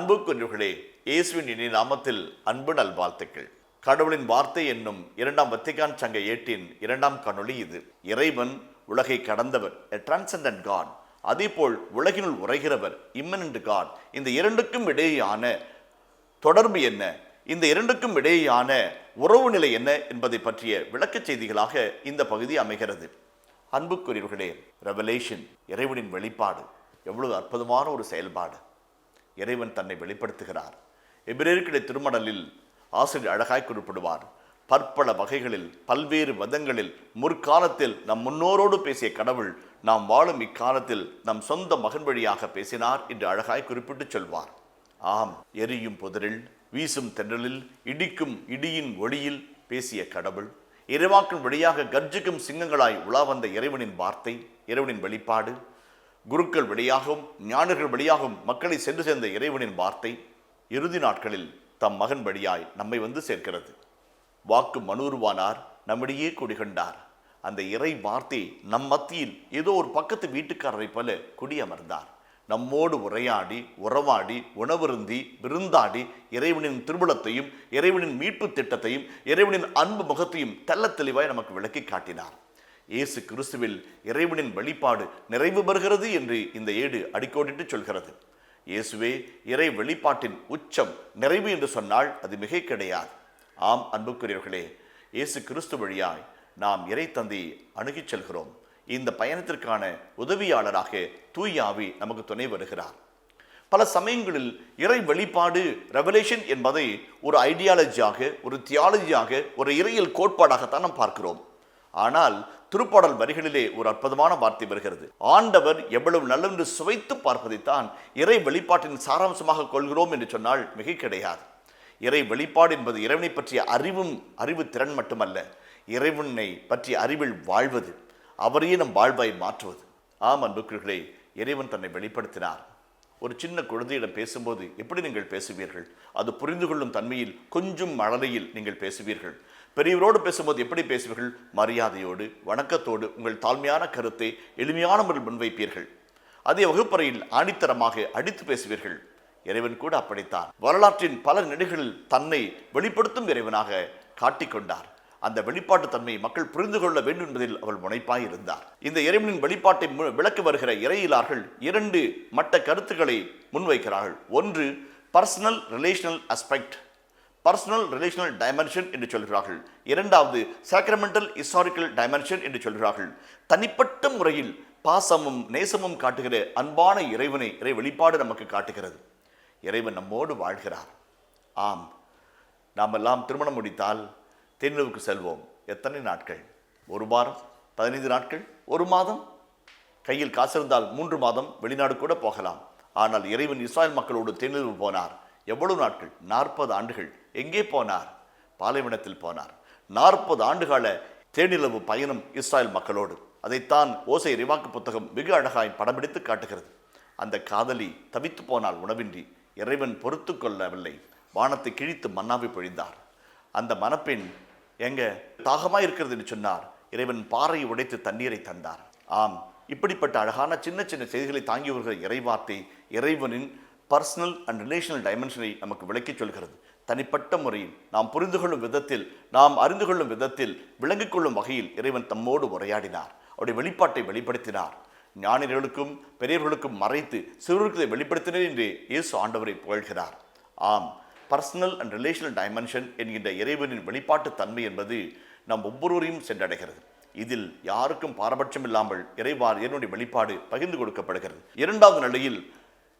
அன்புக்குரியவர்களே இயேசுவின் இனி நாமத்தில் அன்பு நல்வாழ்த்துக்கள். கடவுளின் வார்த்தை என்னும் இரண்டாம் வத்திகான் சங்க ஏட்டின் இரண்டாம் காணொளி இது. இறைவன் உலகை கடந்தவர் எ டிரான்சண்டன்ட் காட் அதேபோல் உலகினுள் உரைகிறவர் இம்மனண்ட் காட் இந்த இரண்டுக்கும் இடையேயான தொடர்பு என்ன? இந்த இரண்டுக்கும் இடையேயான உறவு நிலை என்ன என்பதை பற்றிய விளக்கச் செய்திகளாக இந்த பகுதி அமைகிறது. அன்புக்குரியவர்களே ரெவலேஷன் இறைவனின் வெளிப்பாடு. எவ்வளவு அற்புதமான ஒரு செயல்பாடு. இறைவன் தன்னை வெளிப்படுத்துகிறார். எபிரேயர்களுடைய திருமடலில் ஆசிரியர் அழகாய் குறிப்பிடுவார். பற்பல வகைகளில் பல்வேறு மதங்களில் முற்காலத்தில் நம் முன்னோரோடு பேசிய கடவுள் நாம் வாழும் இக்காலத்தில் நம் சொந்த மகன் வழியாக பேசினார் என்று அழகாய் குறிப்பிட்டு சொல்வார். ஆம் எரியும் புதரில் வீசும் தென்றலில் இடிக்கும் இடியின் ஒளியில் பேசிய கடவுள் இறைவாக்கின் வழியாக கர்ஜிக்கும் சிங்கங்களாய் உலா வந்த இறைவனின் வார்த்தை இறைவனின் வெளிப்பாடு குருக்கள் வழியாகவும் ஞானர்கள் வழியாகவும் மக்களை சென்று சேர்ந்த இறைவனின் வார்த்தை இறுதி நாட்களில் தம் மகன் வழியாய் நம்மை வந்து சேர்க்கிறது. வாக்கு மனூர்வானார் நம்மிடையே குடிகொண்டார். அந்த இறை வார்த்தை நம் மத்தியில் ஏதோ ஒரு பக்கத்து வீட்டுக்காரரை போல குடியமர்ந்தார். நம்மோடு உரையாடி உறவாடி உணவருந்தி விருந்தாடி இறைவனின் திருமணத்தையும் இறைவனின் மீட்பு திட்டத்தையும் இறைவனின் அன்பு முகத்தையும் தெல்ல தெளிவாய் நமக்கு விளக்கி காட்டினார். இயேசு கிறிஸ்துவில் இறைவனின் வெளிப்பாடு நிறைவு பெறுகிறது என்று இந்த ஏடு அடிக்கோடிட்டு சொல்கிறது. இயேசுவே இறை வெளிப்பாட்டின் உச்சம் நிறைவு என்று சொன்னால் அது மிகை கிடையாது. ஆம் அன்புக்குரியவர்களே இயேசு கிறிஸ்து வழியாய் நாம் இறை தந்தையை அணுகிச் செல்கிறோம். இந்த பயணத்திற்கான உதவியாளராக தூயாவி நமக்கு துணை வருகிறார். பல சமயங்களில் இறை வெளிப்பாடு ரெவலேஷன் என்பதை ஒரு ஐடியாலஜியாக ஒரு தியாலஜியாக ஒரு இறையியல் கோட்பாடாகத்தான் நாம் பார்க்கிறோம். ஆனால் திருப்பாடல் வரிகளிலே ஒரு அற்புதமான வார்த்தை வருகிறது. ஆண்டவர் எவ்வளவு நல்லென்று சுவைத்து பார்ப்பதைத்தான் இறை வெளிப்பாட்டின் சாராம்சமாக கொள்கிறோம் என்று சொன்னால் மிக கிடையாது இறை வெளிப்பாடு என்பது இறைவனை பற்றிய அறிவும் அறிவு திறன் மட்டுமல்ல இறைவனை பற்றிய அறிவில் வாழ்வது அவரையே நம் வாழ்வாய் மாற்றுவது. ஆம் அன்புக்குர்களே இறைவன் தன்னை வெளிப்படுத்தினார். ஒரு சின்ன குழந்தையிடம் பேசும்போது எப்படி நீங்கள் பேசுவீர்கள்? அது புரிந்து கொள்ளும் தன்மையில் கொஞ்சம் மழலையில் நீங்கள் பேசுவீர்கள். பெரியவரோடு பேசும்போது எப்படி பேசுவீர்கள்? மரியாதையோடு வணக்கத்தோடு உங்கள் தாழ்மையான கருத்தை எளிமையான முறையில் முன்வைப்பீர்கள். அதே வகுப்பறையில் ஆணித்தரமாக அடித்து பேசுவீர்கள். இறைவன் கூட அப்படித்தான். வரலாற்றின் பல நெடுகளில் தன்னை வெளிப்படுத்தும் இறைவனாக காட்டிக்கொண்டார். அந்த வெளிப்பாட்டு தன்மையை மக்கள் புரிந்து கொள்ள வேண்டும் என்பதில் அவள் முனைப்பாய் இருந்தார். இந்த இறைவனின் வெளிப்பாட்டை மு- வருகிற இறையிலார்கள் இரண்டு மட்ட கருத்துக்களை முன்வைக்கிறார்கள். ஒன்று personal relational aspect personal relational dimension என்று சொல்கிறார்கள். இரண்டாவது சாக்ரமெண்டல் ஹிஸ்டாரிக்கல் டைமென்ஷன் என்று சொல்கிறார்கள். தனிப்பட்ட முறையில் பாசமும் நேசமும் காட்டுகிற அன்பான இறைவனை இறை வெளிப்பாடு நமக்கு காட்டுகிறது. இறைவன் நம்மோடு வாழ்கிறார். ஆம் நாம் எல்லாம் திருமணம் முடித்தால் தென்னிலவுக்கு செல்வோம். எத்தனை நாட்கள்? ஒரு வாரம்? பதினைந்து நாட்கள்? ஒரு மாதம்? கையில் காசு இருந்தால் மூன்று மாதம் வெளிநாடு கூட போகலாம். ஆனால் இறைவன் இஸ்ராயல் மக்களோடு தென்னிலவு போனார். எவ்வளவு நாட்கள்? நாற்பது ஆண்டுகள். எங்கே போனார்? பாலைவனத்தில் போனார். நாற்பது ஆண்டுகால தேனிலவு பயணம் இஸ்ராயல் மக்களோடு. அதைத்தான் ஓசை ரிவாக்கு புத்தகம் மிக அழகாய் படம்பிடித்து காட்டுகிறது. அந்த காதலி தவித்து போனால் உணவின்றி இறைவன் பொறுத்து கொள்ளவில்லை. வானத்தை கிழித்து மன்னாவை பொழிந்தார். அந்த மணப்பெண் எங்க? தாகமாக இருக்கிறது என்று சொன்னார். இறைவன் பாறையை உடைத்து தண்ணீரை தந்தார். ஆம். இப்படிப்பட்ட அழகான சின்ன சின்ன செய்திகளை தாங்கி வருகிற இறைவார்த்தை இறைவனின் பர்சனல் அண்ட் ரிலேஷனல் டைமென்ஷனை நமக்கு விளக்கிச் சொல்கிறது. தனிப்பட்ட முறையில் நாம் புரிந்து கொள்ளும் விதத்தில் நாம் அறிந்து கொள்ளும் விதத்தில் விளங்கிக் கொள்ளும் வகையில் இறைவன் தம்மோடு உரையாடினார். அவருடைய வெளிப்பாட்டை வெளிப்படுத்தினார். ஞானிகளுக்கும் பெரியவர்களுக்கும் மறைத்து சிறுவர்களை வெளிப்படுத்தினர் என்று இயேசு ஆண்டவரை புகழ்கிறார். ஆம். பர்சனல் அண்ட் ரிலேஷனல் டைமென்ஷன் என்கின்ற இறைவனின் வெளிப்பாட்டு தன்மை என்பது நம் ஒவ்வொருவரையும் சென்றடைகிறது. இதில் யாருக்கும் பாரபட்சம் இல்லாமல் இறைவார் என்னுடைய வெளிப்பாடு பகிர்ந்து கொடுக்கப்படுகிறது. இரண்டாவது நிலையில்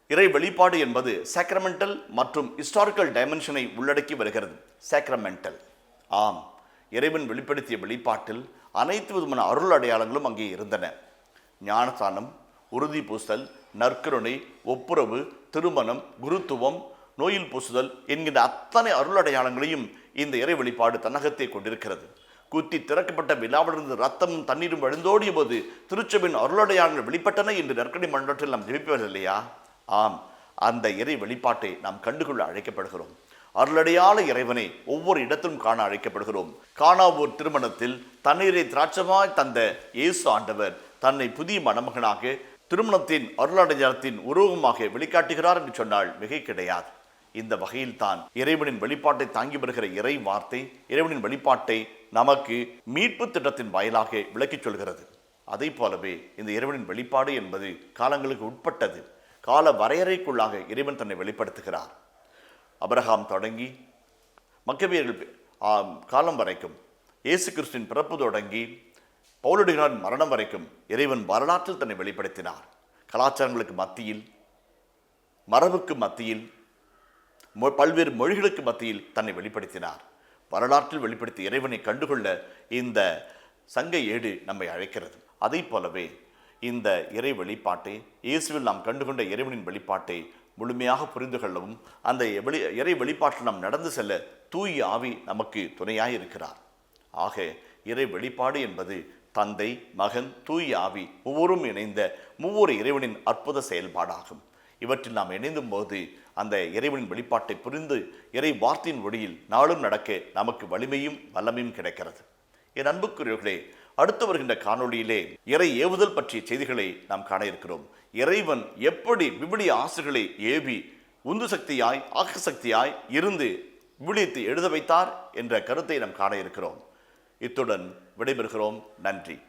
இறை வெளிப்பாடு என்பது சேக்ரமெண்டல் மற்றும் ஹிஸ்டாரிக்கல் டைமென்ஷனை உள்ளடக்கி வருகிறது. சேக்ரமெண்டல் ஆம். இறைவன் வெளிப்படுத்திய வெளிப்பாட்டில் அனைத்து விதமான அருள் அடையாளங்களும் அங்கே இருந்தன. ஞானஸ்தானம் உறுதி பூசல் நற்கருணை ஒப்புரவு திருமணம் குருத்துவம் நோயில் பூசுதல் என்கின்ற அத்தனை அருளடையாளங்களையும் இந்த இறை வெளிப்பாடு தன்னகத்தை கொண்டிருக்கிறது. குத்தி திறக்கப்பட்ட விழாவிலிருந்து ரத்தமும் தண்ணீரும் எழுந்தோடிய போது திருச்சபின் அருளடையாளங்கள் வெளிப்பட்டன என்று நற்கடி மன்றத்தில் நாம் ஜெபிப்பது இல்லையா? ஆம். அந்த இறை வெளிப்பாட்டை நாம் கண்டுகொள்ள அழைக்கப்படுகிறோம். அருளடையாள இறைவனை ஒவ்வொரு இடத்திலும் காண அழைக்கப்படுகிறோம். காணாவூர் திருமணத்தில் தண்ணீரை திராட்சமாய் தந்த இயேசு ஆண்டவர் தன்னை புதிய மணமகனாக திருமணத்தின் அருளடையாளத்தின் உருவமாக வெளிக்காட்டுகிறார் என்று சொன்னால் மிகை கிடையாது. இந்த வகையில் தான் இறைவனின் வெளிப்பாட்டை தாங்கி வருகிற இறை வார்த்தை இறைவனின் வெளிப்பாட்டை நமக்கு மீட்பு திட்டத்தின் வாயிலாக விளக்கிச் சொல்கிறது. அதை போலவே இந்த இறைவனின் வெளிப்பாடு என்பது காலங்களுக்கு உட்பட்டது. கால வரையறைக்குள்ளாக இறைவன் தன்னை வெளிப்படுத்துகிறார். அபரகாம் தொடங்கி மக்கவியர்கள் காலம் வரைக்கும் இயேசு கிறிஸ்துவின் பிறப்பு தொடங்கி பவுலடிகளின் மரணம் வரைக்கும் இறைவன் வரலாற்றில் தன்னை வெளிப்படுத்தினார். கலாச்சாரங்களுக்கு மத்தியில் மரபுக்கு மத்தியில் பல்வேறு மொழிகளுக்கு மத்தியில் தன்னை வெளிப்படுத்தினார். வரலாற்றில் வெளிப்படுத்திய இறைவனை கண்டுகொள்ள இந்த சங்க ஏடு நம்மை அழைக்கிறது. அதைப் போலவே இந்த இறை வெளிப்பாட்டை இயேசுவில் நாம் கண்டுகொண்ட இறைவனின் வெளிப்பாட்டை முழுமையாக புரிந்து கொள்ளவும் அந்த வெளி இறை வெளிப்பாட்டில் நாம் நடந்து செல்ல தூய் ஆவி நமக்கு துணையாக இருக்கிறார். ஆக இறை வெளிப்பாடு என்பது தந்தை மகன் தூய் ஆவி ஒவ்வொரும் இணைந்த மூவொரு இறைவனின் அற்புத செயல்பாடாகும். இவற்றில் நாம் இணைந்தும் போது அந்த இறைவனின் வெளிப்பாட்டை புரிந்து இறை வார்த்தையின் ஒளியில் நாளும் நடக்க நமக்கு வலிமையும் வல்லமையும் கிடைக்கிறது. என் அன்புக்குரியவர்களே அடுத்து வருகின்ற காணொளியிலே இறை ஏவுதல் பற்றிய செய்திகளை நாம் காண இருக்கிறோம். இறைவன் எப்படி விவிலிய ஆசுகளை ஏவி உந்து சக்தியாய் ஆக்க சக்தியாய் இருந்து விவிலியத்தை எழுத வைத்தார் என்ற கருத்தை நாம் காண இருக்கிறோம். இத்துடன் விடைபெறுகிறோம். நன்றி.